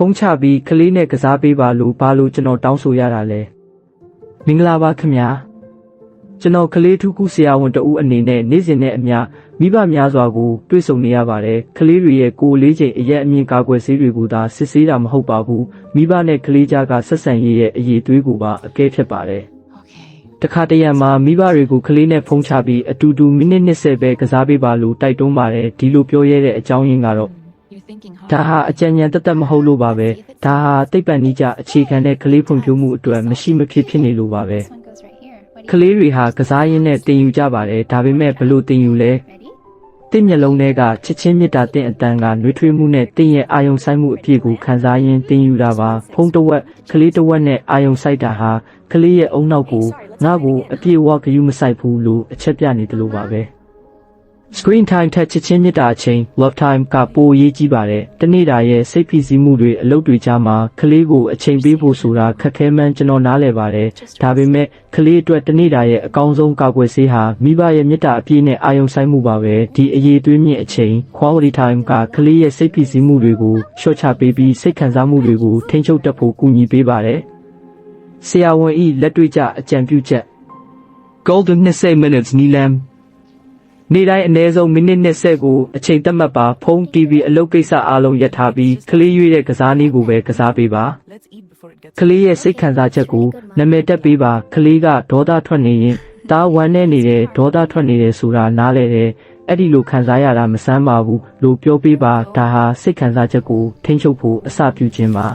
ဖုန်းချပြီးကလေးနဲ့ကစားပေးပါလို့ဘာလို့ကျွန်တော်တောင်းဆိုရတာလဲမင်္ဂလာပါခင်ဗျာကျွန်တော်ကလေးထူးကူဆရာဝန်တဦးအနေနဲ့နေ့စဉ်နဲ့အမျှမိဘများစွာကိုတွေ့ဆုံနေရပါတယ်ကလေးတွေရဲ့ကိုယ်လေးချိန်အရက်အမြင့်ကာကွယ်ဆေးတွေကိုသာစစ်ဆေးတာမဟုတ်ပါဘူးမိဘနဲ့ကလေးကြားကဆက်ဆံရေးရဲ့အရေးသွေးကိုပါအကဲဖြတ်ပါတယ် Okay. တခါတရံမှာမိဘတွေကိုကလေးနဲ့ဖုန်းချပြီးအတူတူမိနစ်20ပဲကစားပေးပါလို့တိုက်တွန်းပါတယ်ဒီလိုပြောရတဲ့အကြောင်းရင်းကတော့ You're thinking hard. ဒါဟာအကြံဉာဏ်တက်တက်မဟုတ်လို့ပါပဲဒါဟာသိပ္ပံနည်းကျအခြေခံတဲ့ကလေးဖွံ့ဖြိုးမှုအတွက်မရှိမဖြစ်ဖြစ်နေလို့ပါပဲ This one goes right here. What က do you လေးတွေဟာကစားရင်းနဲ့တင်ယူကြပါတယ်ဒါပေမဲ့ဘလို့တင်ယူလဲ ready? တင့်မျက်လုံးထဲကချစ်ချင်းမေတ္တာတင့်အတန်ကနှွေးထွေးမှုနဲ့တင့်ရဲ့အာယုံဆိုင်မှုအပြည့်ကိုခံစားရင်းတင်ယူတာပါဖုံးတစ်ဝက်ကလေးတစ်ဝက်နဲ့အာယုံဆိုင်တာဟာကလေးရဲ့အုံနောက်ကိုငါ့ကိုအပြည့်အဝဂရုမစိုက်ဘူးလို့အချက်ပြနေတယ်လို့ပါပဲ Screen time ထက်ချစ်ချင်းမေတ္တာအချိန် love time ကပိုအရေးကြီးပါတယ်။တနေ့တာရဲ့စိတ်ဖိစီးမှုတွေအလုပ်တွေကြားမှာကလေးကိုအချိန်ပေးဖို့ဆိုတာခက်ခဲမှန်းကျွန်တော်နားလည်ပါတယ်။ဒါပေမဲ့ကလေးအတွက်တနေ့တာရဲ့အကောင်းဆုံးကာကွယ်ဆေးဟာမိဘရဲ့မေတ္တာအပြည့်နဲ့အာရုံစိုက်မှုပါပဲ။ဒီအရေးသွေးမြင့်အချိန် quality time ကကလေးရဲ့စိတ်ဖိစီးမှုတွေကိုလျှော့ချပေးပြီးစိတ်ခံစားမှုတွေကိုထိန်းချုပ်တတ်ဖို့ကူညီပေးပါတယ်။ဆရာဝန်ဤလက်တွေ့ကျအကြံပြုချက် Golden 20 minutes နီလမ် နေ့တိုင်းအနည်းဆုံးမိနစ်20ကိုအချိန်သတ်မှတ်ပါဖုန်း TV အလုပ်ကိစ္စအားလုံးရပ်ထားပြီးကလေးရွေးတဲ့ကစားနည်းကိုပဲကစားပေးပါ Let's eat before it gets ကလေးရဲ့စိတ်ခံစားချက်ကိုနာမည်တက်ပေးပါကလေးကဒေါသထွက်နေရင်တာဝမ်းနေနေတယ်ဒေါသထွက်နေတယ်ဆိုတာနားလဲတယ်အဲ့ဒီလိုခံစားရတာမဆန်းပါဘူးလို့ပြောပေးပါဒါဟာစိတ်ခံစားချက်ကိုထိန်းချုပ်ဖို့အစပြုခြင်းပါ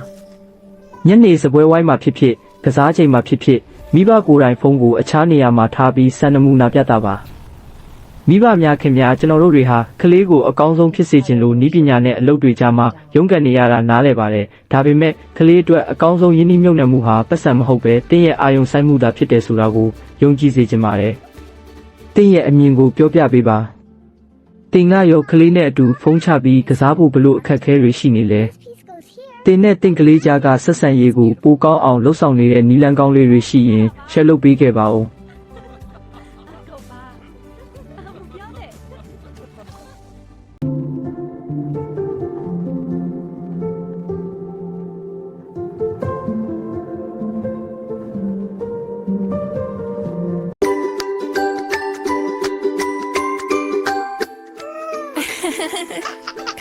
ညနေစပွဲဝိုင်းမှာဖြစ်ဖြစ်ကစားချိန်မှာဖြစ်ဖြစ်မိဘကိုယ်တိုင်ဖုန်းကိုအခြားနေရာမှာထားပြီးစံနမူနာပြတာပါ မိဘများခင်များကျွန်တော်တို့တွေဟာကလေးကိုအကောင်းဆုံးဖြစ်စေခြင်းလို့ဤပညာနဲ့အလုပ်တွေကြားမှာရုန်းကန်နေရတာနားလည်ပါတယ်။ဒါပေမဲ့ကလေးအတွက်အကောင်းဆုံးယဉ်နှီးမြုပ်နှံမှုဟာပတ်စံမဟုတ်ပဲတင်းရဲ့အာယုံဆိုင်မှုသာဖြစ်တယ်ဆိုတာကိုယုံကြည်စေချင်ပါတယ်။တင်းရဲ့အမြင်ကိုပြောပြပေးပါ။တင်းကရောကလေးနဲ့အတူဖုန်းချပြီးကစားဖို့ဘလို့အခက်အခဲတွေရှိနေလဲ။ Piece goes here. တင်းနဲ့တင့်ကလေးကြားကဆက်ဆံရေးကိုပိုကောင်းအောင်လှုပ်ဆောင်နေတဲ့နီလန်ကောင်းလေးတွေရှိရင် share လုပ်ပေးခဲ့ပါဦး။ ha ha ha